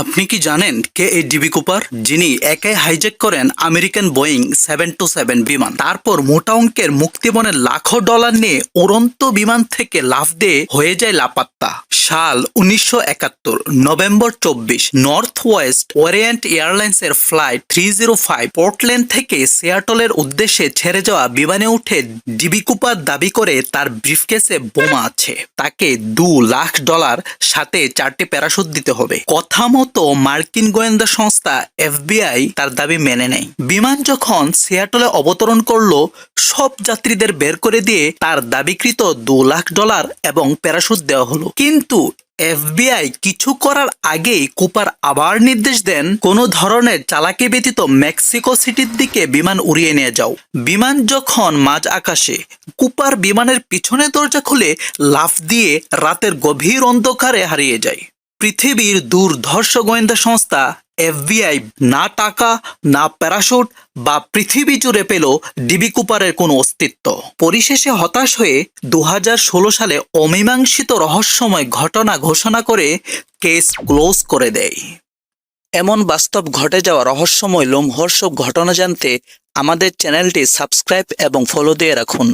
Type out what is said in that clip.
আপনি কি জানেন কে এই ডিবি কুপার? যিনি একাই হাইজ্যাক করেন American Boeing seven two seven বিমান। তারপর মোটা অঙ্কের মুক্তিপণের লাখো ডলার নিয়ে উড়ন্ত বিমান থেকে লাফ দিয়ে হয়ে যায় লাপাত্তা। সাল উনিশশো একাত্তর, নভেম্বর চব্বিশ নর্থ ওয়েস্ট ওরিয়েন্ট এয়ারলাইন্সের flight three zero five Portland থেকে সিয়াটলের উদ্দেশ্যে ছেড়ে যাওয়া বিমানে উঠে ডিবি কুপার দাবি করে তার ব্রিফকেসে বোমা আছে। তাকে দু লাখ ডলার সাথে চারটি প্যারাশুট দিতে হবে। কথা মতো মার্কিন গোয়েন্দা সংস্থা এফবিআই তার দাবি মেনে নেয়। বিমান যখন সিয়াটলে অবতরণ করল, সব যাত্রীদের বের করে দিয়ে তার দাবিকৃত দু লাখ ডলার এবং প্যারাশুট দেওয়া হলো। কিন্তু এফবিআই কিছু করার আগেই কুপার আবার নির্দেশ দেন, কোনো ধরনের চালাকি ব্যতীত মেক্সিকো সিটির দিকে বিমান উড়িয়ে নিয়ে যাও। বিমান যখন মাঝ আকাশে, কুপার বিমানের পিছনে দরজা খুলে লাফ দিয়ে রাতের গভীর অন্ধকারে হারিয়ে যায়। পৃথিবীর দুর্ধর্ষ গোয়েন্দা সংস্থা এফবিআই না টাকা, না প্যারাশুট বা পৃথিবী জুড়ে পেল ডিবি কুপারের কোনো অস্তিত্ব। পরিশেষে হতাশ হয়ে দু হাজার ষোলো সালে অমীমাংসিত রহস্যময় ঘটনা ঘোষণা করে কেস ক্লোজ করে দেয়। এমন বাস্তব ঘটে যাওয়া রহস্যময় লোমহর্ষক ঘটনা জানতে আমাদের চ্যানেলটি সাবস্ক্রাইব এবং ফলো দিয়ে রাখুন।